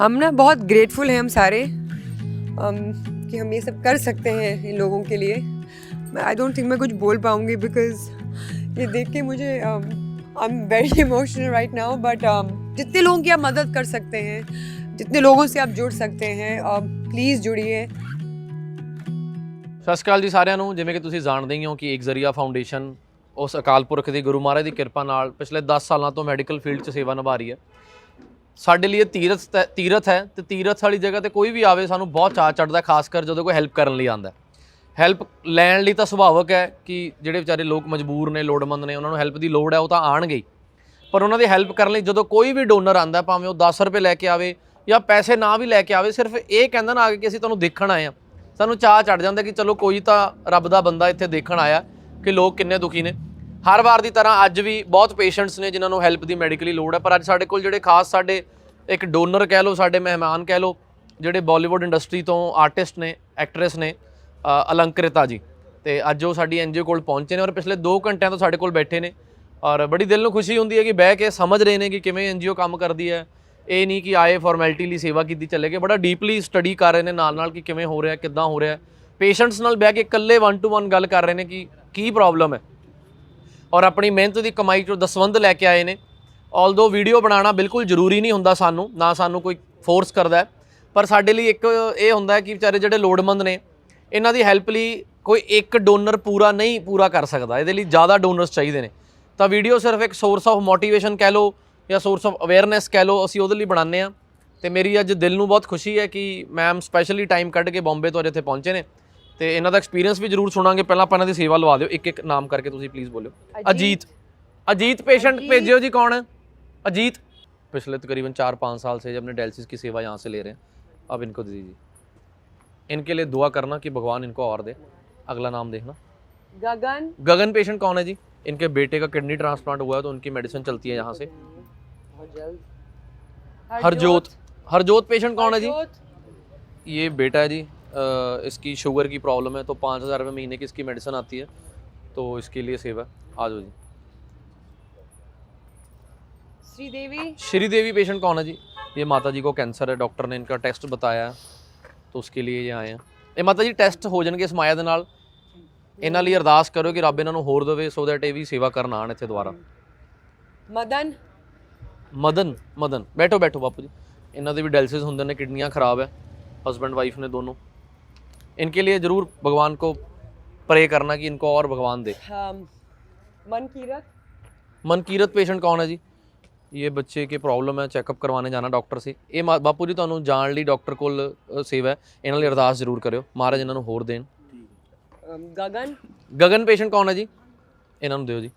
हम ना बहुत ग्रेटफुल हैं हम सारे um, कि हम ये सब कर सकते हैं इन लोगों के लिए आई डोंट थिंक मैं कुछ बोल पाऊँगी बिकॉज ये देख के मुझे I am very emotional right now but जितने लोगों की आप मदद कर सकते हैं जितने लोगों से आप जुड़ सकते हैं प्लीज़ जुड़िए ਸਤਿ ਸ਼੍ਰੀ ਅਕਾਲ ਜੀ ਸਾਰਿਆਂ ਨੂੰ ਜਿਵੇਂ ਕਿ ਤੁਸੀਂ ਜਾਣਦੇ ਹੀ ਹੋ ਕਿ ਇੱਕ ਜ਼ਰੀਆ ਫਾਊਂਡੇਸ਼ਨ ਉਸ ਅਕਾਲ ਪੁਰਖ ਦੀ ਗੁਰੂ ਮਹਾਰਾਜ ਦੀ ਕਿਰਪਾ ਨਾਲ ਪਿਛਲੇ 10 ਸਾਲਾਂ ਤੋਂ ਮੈਡੀਕਲ ਫੀਲਡ 'ਚ ਸੇਵਾ ਨਿਭਾ ਰਹੀ ਹੈ ਸਾਡੇ ਲਈ ਇਹ ਤੀਰਥ ਤੈ- ਤੀਰਥ ਹੈ ਤੇ ਤੀਰਥ ਵਾਲੀ ਜਗ੍ਹਾ ਤੇ ਕੋਈ ਵੀ ਆਵੇ ਸਾਨੂੰ ਬਹੁਤ ਚਾਅ ਚੜਦਾ ਖਾਸ ਕਰ ਜਦੋਂ ਕੋਈ ਹੈਲਪ ਕਰਨ ਲਈ ਆਂਦਾ ਹੈਲਪ ਲੈਣ ਲਈ ਤਾਂ ਸੁਭਾਵਕ ਹੈ ਕਿ ਜਿਹੜੇ ਵਿਚਾਰੇ ਲੋਕ ਮਜਬੂਰ ਨੇ, ਲੋੜਵੰਦ ਨੇ, ਉਹਨਾਂ ਨੂੰ ਹੈਲਪ ਦੀ ਲੋੜ ਹੈ, ਉਹ ਤਾਂ ਆਣਗੇ ਹੀ। ਪਰ ਉਹਨਾਂ ਦੀ ਹੈਲਪ ਕਰਨ ਲਈ ਜਦੋਂ ਕੋਈ ਵੀ ਡੋਨਰ ਆਂਦਾ ਭਾਵੇਂ ਉਹ 10 ਰੁਪਏ ਲੈ ਕੇ ਆਵੇ ਜਾਂ ਪੈਸੇ ਨਾ ਵੀ ਲੈ ਕੇ ਆਵੇ, ਸਿਰਫ ਇਹ ਕਹਿੰਦਾ ਨਾ ਆ ਕੇ ਕਿ ਅਸੀਂ ਤੁਹਾਨੂੰ ਦੇਖਣ ਆਏ ਆ ਸਾਨੂੰ ਚਾਹ ਚੜ ਜਾਂਦਾ ਕਿ ਚਲੋ ਕੋਈ ਤਾਂ ਰੱਬ ਦਾ ਬੰਦਾ ਇੱਥੇ ਦੇਖਣ ਆਇਆ ਕਿ ਲੋਕ ਕਿੰਨੇ ਦੁਖੀ ਨੇ। ਹਰ ਵਾਰ ਦੀ ਤਰ੍ਹਾਂ ਅੱਜ ਵੀ ਬਹੁਤ ਪੇਸ਼ੈਂਟਸ ਨੇ ਜਿਨ੍ਹਾਂ ਨੂੰ ਹੈਲਪ ਦੀ ਮੈਡੀਕਲੀ ਲੋੜ ਹੈ, ਪਰ ਅੱਜ ਸਾਡੇ ਕੋਲ ਜਿਹੜੇ ਖਾਸ ਸਾਡੇ ਇੱਕ ਡੋਨਰ ਕਹਿ ਲਓ, ਸਾਡੇ ਮਹਿਮਾਨ ਕਹਿ ਲਓ, ਜਿਹੜੇ ਬਾਲੀਵੁੱਡ ਇੰਡਸਟਰੀ ਤੋਂ ਆਰਟਿਸਟ ਨੇ ਐਕਟਰੈਸ ਨੇ ਅਲੰਕ੍ਰਿਤਾ ਜੀ। ਤੇ ਅੱਜ ਉਹ ਸਾਡੀ ਐਨਜੀਓ ਕੋਲ ਪਹੁੰਚੇ ਨੇ ਔਰ ਪਿਛਲੇ 2 ਘੰਟਿਆਂ ਤੋਂ ਸਾਡੇ ਕੋਲ ਬੈਠੇ ਨੇ ਔਰ ਬੜੀ ਦਿਲ ਨੂੰ ਖੁਸ਼ੀ ਹੁੰਦੀ ਹੈ ਕਿ ਬਹਿ ਕੇ ਸਮਝ ਰਹੇ ਨੇ ਕਿ ਕਿਵੇਂ ਐਨਜੀਓ ਕੰਮ ਕਰਦੀ ਹੈ। ਇਹ ਨਹੀਂ ਕਿ ਆਏ ਫਾਰਮੈਲਿਟੀ ਲਈ ਸੇਵਾ ਕੀਤੀ ਚੱਲੇ ਗਏ, ਬੜਾ ਡੀਪਲੀ ਸਟੱਡੀ ਕਰ ਰਹੇ ਨੇ ਨਾਲ ਨਾਲ ਕਿ ਕਿਵੇਂ ਹੋ ਰਿਹਾ, ਕਿੱਦਾਂ ਹੋ ਰਿਹਾ। ਪੇਸ਼ੈਂਟਸ ਨਾਲ ਬਹਿ ਕੇ ਇਕੱਲੇ 1 ਟੂ 1 ਗੱਲ ਕਰ ਰਹੇ ਨੇ ਕਿ ਕੀ ਪ੍ਰੋਬਲਮ ਹੈ। ਔਰ ਆਪਣੀ ਮਿਹਨਤ ਦੀ ਕਮਾਈ ਚੋਂ ਦਸਵੰਧ ਲੈ ਕੇ ਆਏ ਨੇ। ਆਲਦੋ ਵੀਡੀਓ ਬਣਾਉਣਾ ਬਿਲਕੁਲ ਜ਼ਰੂਰੀ ਨਹੀਂ ਹੁੰਦਾ ਸਾਨੂੰ, ਨਾ ਸਾਨੂੰ ਕੋਈ ਫੋਰਸ ਕਰਦਾ ਪਰ ਸਾਡੇ ਲਈ ਇੱਕ ਇਹ ਹੁੰਦਾ ਕਿ ਵਿਚਾਰੇ ਜਿਹੜੇ ਲੋੜਵੰਦ ਨੇ, ਇਹਨਾਂ ਦੀ ਹੈਲਪ ਲਈ ਕੋਈ ਇੱਕ ਡੋਨਰ ਪੂਰਾ ਨਹੀਂ ਪੂਰਾ ਕਰ ਸਕਦਾ। ਇਹਦੇ ਲਈ ਜ਼ਿਆਦਾ ਡੋਨਰਸ ਚਾਹੀਦੇ ਨੇ। ਤਾਂ ਵੀਡੀਓ ਸਿਰਫ ਇੱਕ ਸੋਰਸ ਆਫ ਮੋਟੀਵੇਸ਼ਨ ਕਹਿ ਲਓ ਜਾਂ ਸੋਰਸ ਆਫ ਅਵੇਅਰਨੈਸ ਕਹਿ ਲਓ, ਅਸੀਂ ਉਹਦੇ ਲਈ ਬਣਾਉਂਦੇ ਆ ਤੇ ਮੇਰੀ ਅੱਜ ਦਿਲ ਨੂੰ ਬਹੁਤ ਖੁਸ਼ੀ ਹੈ ਕਿ ਮੈਮ ਸਪੈਸ਼ਲੀ ਟਾਈਮ ਕੱਢ ਕੇ ਬੰਬੇ ਤੋਂ ਅੱਜ ਇੱਥੇ ਪਹੁੰਚੇ ਨੇ। ਤੇ ਇਹਨਾਂ ਦਾ ਐਕਸਪੀਰੀਅੰਸ ਵੀ ਜ਼ਰੂਰ ਸੁਣਾਂਗੇ ਪਹਿਲਾਂ ਆਪਾਂ ਇਹਨਾਂ ਦੀ ਸੇਵਾ ਲਵਾ ਦਿਓ ਇੱਕ ਇੱਕ ਨਾਮ ਕਰਕੇ ਤੁਸੀਂ ਪਲੀਜ਼ ਬੋਲਿਓ ਅਜੀਤ ਅਜੀਤ पेशेंट भेजियो जी कौन है अजीत पिछले तकरीबन चार पाँच साल से जब अपने डायलिसिस की सेवा यहाँ से ले रहे हैं अब इनको दे दीजिए इनके लिए दुआ करना कि भगवान इनको और दे अगला नाम देखना गगन गगन पेशेंट कौन है जी इनके बेटे का किडनी ट्रांसप्लांट हुआ है तो उनकी मेडिसिन चलती है यहाँ से हरजोत हरजोत पेशेंट कौन है जी ये बेटा है जी अ, इसकी शुगर की प्रॉब्लम है तो पाँच हज़ार रुपये महीने की इसकी मेडिसिन आती है तो इसके लिए सेवा आ जाओ जी श्रीदेवी श्रीदेवी पेशेंट कौन है जी ये माता जी को कैंसर है डॉक्टर ने इनका टेस्ट बताया है तो उसके लिए ये आए हैं ਇਹ ਮਾਤਾ ਜੀ ਟੈਸਟ ਹੋ ਜਾਣਗੇ ਇਸ ਮਾਇਆ ਦੇ ਨਾਲ ਇਹਨਾਂ ਲਈ ਅਰਦਾਸ ਕਰੋ ਕਿ ਰੱਬ ਇਹਨਾਂ ਨੂੰ ਹੋਰ ਦੇਵੇ ਸੋ ਦੈਟ ਇਹ ਵੀ ਸੇਵਾ ਕਰਨ ਆਣ ਇੱਥੇ ਦੁਬਾਰਾ मदन ਮਦਨ ਮਦਨ ਬੈਠੋ ਬੈਠੋ ਬਾਪੂ ਜੀ ਇਹਨਾਂ ਦੇ ਵੀ ਡਾਇਲਿਸਿਸ ਹੁੰਦੇ ਨੇ ਕਿਡਨੀਆਂ ਖਰਾਬ ਹੈ हस्बैंड वाइफ ने दोनों इनके लिए ज़रूर भगवान को प्रे करना कि इनको और भगवान दे um, मनकीरत ਮਨਕੀਰਤ ਪੇਸ਼ੈਂਟ ਕੌਣ ਹੈ ਜੀ ਇਹ ਬੱਚੇ ਕੀ ਪ੍ਰੋਬਲਮ ਹੈ ਚੈੱਕਅਪ ਕਰਵਾਉਣੇ ਜਾਣਾ ਡਾਕਟਰ ਸੀ ਇਹ ਮਾ- ਬਾਪੂ ਜੀ ਤੁਹਾਨੂੰ ਜਾਣ ਲਈ ਡਾਕਟਰ ਕੋਲ ਅ, ਸੇਵਾ ਹੈ ਇਹਨਾਂ ਲਈ ਅਰਦਾਸ ਜ਼ਰੂਰ ਕਰਿਓ ਮਹਾਰਾਜ ਇਹਨਾਂ ਨੂੰ ਹੋਰ ਦੇਣ um, गगन गगन पेशेंट कौन है जी इन्होंने दो जी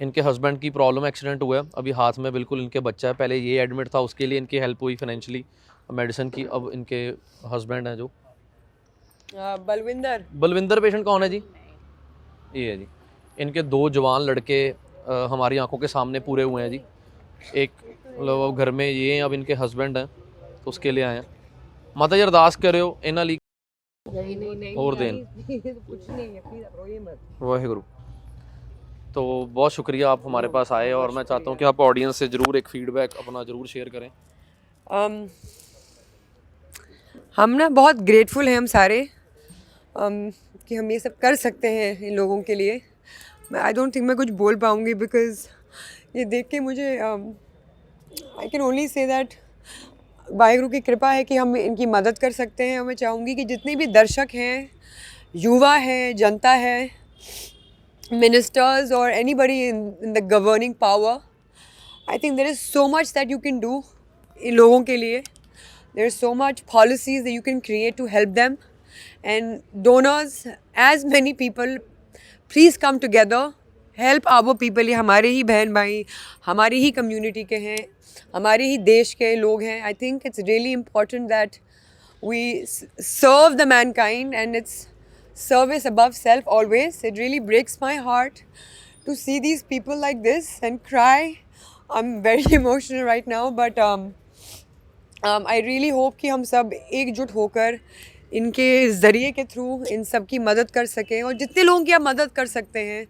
इनके हस्बैंड की प्रॉब्लम एक्सीडेंट हुआ है अभी हाथ में बिल्कुल इनके बच्चा है पहले ये एडमिट था उसके लिए इनकी हेल्प हुई फाइनेंशियली मेडिसिन की अब इनके हस्बैंड हैं जो uh, बलविंदर। बलविंदर पेशेंट कौन है जी? ये है जी। इनके दो जवान लड़के हमारी आँखों के सामने पूरे हुए हैं जी। एक मतलब अब घर में ये हैं अब इनके हस्बैंड हैं तो उसके लिए आए हैं। माता जी अरदास करो इन्हों ਲਈ नहीं नहीं नहीं और देन। कुछ नहीं है प्लीज़ मत। वाहेगुरु। तो बहुत शुक्रिया आप हमारे पास आए और मैं चाहता हूँ कि आप ऑडियंस से ज़रूर एक फीडबैक अपना ज़रूर शेयर करें। um, हम ना बहुत ग्रेटफुल हैं हम सारे। um, कि हम ये सब कर सकते हैं इन लोगों के लिए। आई डोंट थिंक मैं कुछ बोल पाऊँगी बिकॉज़ ये देख के मुझे I can only say that Waheguru की कृपा है कि हम इनकी मदद कर सकते हैं। मैं चाहूँगी कि जितने भी दर्शक हैं युवा हैं जनता है मिनिस्टर्स और anybody in the governing power I think there is so much that you can do इन लोगों के लिए। There is so much policies you can create to help them and donors, as many people, please come together. Help our people ये हमारे ही बहन भाई, हमारे ही community के हैं, हमारे ही देश के लोग हैं. I think it's really important that we serve the mankind and its service above self always it really breaks my heart to see these people like this and cry I am very emotional right now but I really hope कि हम सब एकजुट होकर इनके ज़रिए के through इन सब की मदद कर सकें और जितने लोगों की आप मदद कर सकते हैं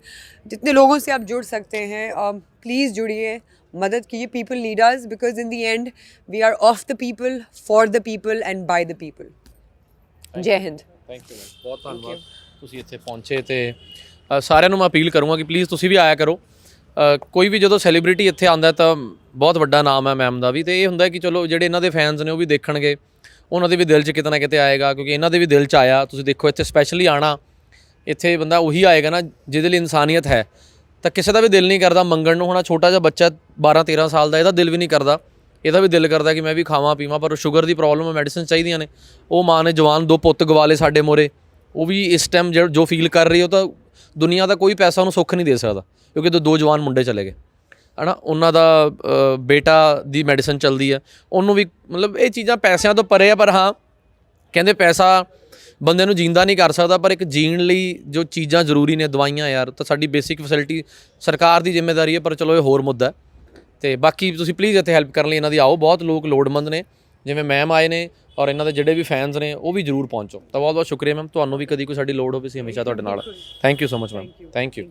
जितने लोगों से आप जुड़ सकते हैं प्लीज़ जुड़िए मदद कीजिए people need us because in the end we are of the people for the people and by the people जय हिंद ਥੈਂਕ ਯੂ ਬਹੁਤ ਧੰਨਵਾਦ ਤੁਸੀਂ ਇੱਥੇ ਪਹੁੰਚੇ ਤੇ ਅ, ਸਾਰਿਆਂ ਨੂੰ ਮੈਂ ਅਪੀਲ ਕਰੂੰਗਾ ਕਿ ਪਲੀਜ਼ ਤੁਸੀਂ ਵੀ ਆਇਆ ਕਰੋ ਅ, ਕੋਈ ਵੀ ਜਦੋਂ ਸੈਲੀਬ੍ਰਿਟੀ ਇੱਥੇ ਆਂਦਾ ਤਾਂ ਬਹੁਤ ਵੱਡਾ ਨਾਮ ਹੈ ਮੈਮ ਦਾ ਵੀ ਤੇ ਇਹ ਹੁੰਦਾ ਕਿ ਚਲੋ ਜਿਹੜੇ ਇਹਨਾਂ ਦੇ ਫੈਨਸ ਨੇ ਉਹ ਵੀ ਦੇਖਣਗੇ ਉਹਨਾਂ ਦੇ ਵੀ ਦਿਲ 'ਚ ਕਿਤੇ ਨਾ ਕਿਤੇ ਆਏਗਾ, ਕਿਉਂਕਿ ਇਹਨਾਂ ਦੇ ਵੀ ਦਿਲ 'ਚ ਆਇਆ। ਤੁਸੀਂ ਦੇਖੋ, ਇੱਥੇ ਸਪੈਸ਼ਲੀ ਆਣਾ, ਇੱਥੇ ਬੰਦਾ ਉਹੀ ਆਏਗਾ ਨਾ ਜਿਹਦੇ ਲਈ ਇਨਸਾਨੀਅਤ ਹੈ। ਤਾਂ ਕਿਸੇ ਦਾ ਵੀ ਦਿਲ ਨਹੀਂ ਕਰਦਾ ਮੰਗਣ ਨੂੰ, ਹੋਣਾ ਛੋਟਾ ਜਿਹਾ ਬੱਚਾ 12 13 ਸਾਲ ਦਾ, ਇਹਦਾ ਦਿਲ ਵੀ ਨਹੀਂ ਕਰਦਾ। ਇਹਦਾ ਵੀ ਦਿਲ ਕਰਦਾ ਕਿ ਮੈਂ ਵੀ ਖਾਵਾਂ, ਪੀਵਾਂ, ਪਰ ਸ਼ੂਗਰ ਦੀ ਪ੍ਰੋਬਲਮ ਹੈ ਮੈਡੀਸਿਨ ਚਾਹੀਦੀਆਂ ਨੇ। ਉਹ ਮਾਂ ਨੇ, ਜਵਾਨ, ਦੋ ਪੁੱਤ ਗਵਾਲੇ ਸਾਡੇ ਮੋਰੇ। ਉਹ ਵੀ ਇਸ ਟਾਈਮ ਜੋ ਫੀਲ ਕਰ ਰਹੀ ਉਹ ਤਾਂ ਦੁਨੀਆ ਦਾ ਕੋਈ ਪੈਸਾ ਉਹਨੂੰ ਸੁੱਖ ਨਹੀਂ ਦੇ ਸਕਦਾ, ਕਿਉਂਕਿ ਦੋ- ਦੋ ਜਵਾਨ ਮੁੰਡੇ ਚਲੇ ਗਏ। ਹਨਾ, ਉਹਨਾਂ ਦਾ ਬੇਟਾ ਦੀ ਮੈਡੀਸਨ ਚੱਲਦੀ ਹੈ ਉਹਨੂੰ ਵੀ ਮਤਲਬ ਇਹ ਚੀਜ਼ਾਂ ਪੈਸਿਆਂ ਤੋਂ ਪਰੇ ਆ, ਪਰ ਹਾਂ, ਕਹਿੰਦੇ ਪੈਸਾ ਬੰਦੇ ਨੂੰ ਜਿੰਦਾ ਨਹੀਂ ਕਰ ਸਕਦਾ, ਪਰ ਇੱਕ ਜੀਣ ਲਈ ਜੋ ਚੀਜ਼ਾਂ ਜ਼ਰੂਰੀ ਨੇ, ਦਵਾਈਆਂ ਯਾਰ, ਤਾਂ ਸਾਡੀ ਬੇਸਿਕ ਫੈਸਿਲਿਟੀ ਸਰਕਾਰ ਦੀ ਜ਼ਿੰਮੇਵਾਰੀ ਹੈ ਪਰ ਚਲੋ ਇਹ ਹੋਰ ਮੁੱਦਾ। ਹੈ ਤੇ ਬਾਕੀ ਤੁਸੀਂ ਪਲੀਜ਼ ਇੱਥੇ ਹੈਲਪ ਕਰਨ ਲਈ ਇਹਨਾਂ ਦੀ ਆਓ, ਬਹੁਤ ਲੋਕ ਲੋੜਮੰਦ ਨੇ, ਜਿਵੇਂ ਮੈਮ ਆਏ ਨੇ, ਔਰ ਇਹਨਾਂ ਦੇ ਜਿਹੜੇ ਵੀ ਫੈਨਸ ਨੇ, ਉਹ ਵੀ ਜਰੂਰ ਪਹੁੰਚੋ। ਤਾਂ ਬਹੁਤ ਬਹੁਤ ਸ਼ੁਕਰੀਆ ਮੈਮ ਤੁਹਾਨੂੰ ਵੀ ਕਦੀ ਕੋਈ ਸਾਡੀ ਲੋੜ ਹੋਵੇ, ਅਸੀਂ ਹਮੇਸ਼ਾ ਤੁਹਾਡੇ ਨਾਲ thank you so much ma'am thank you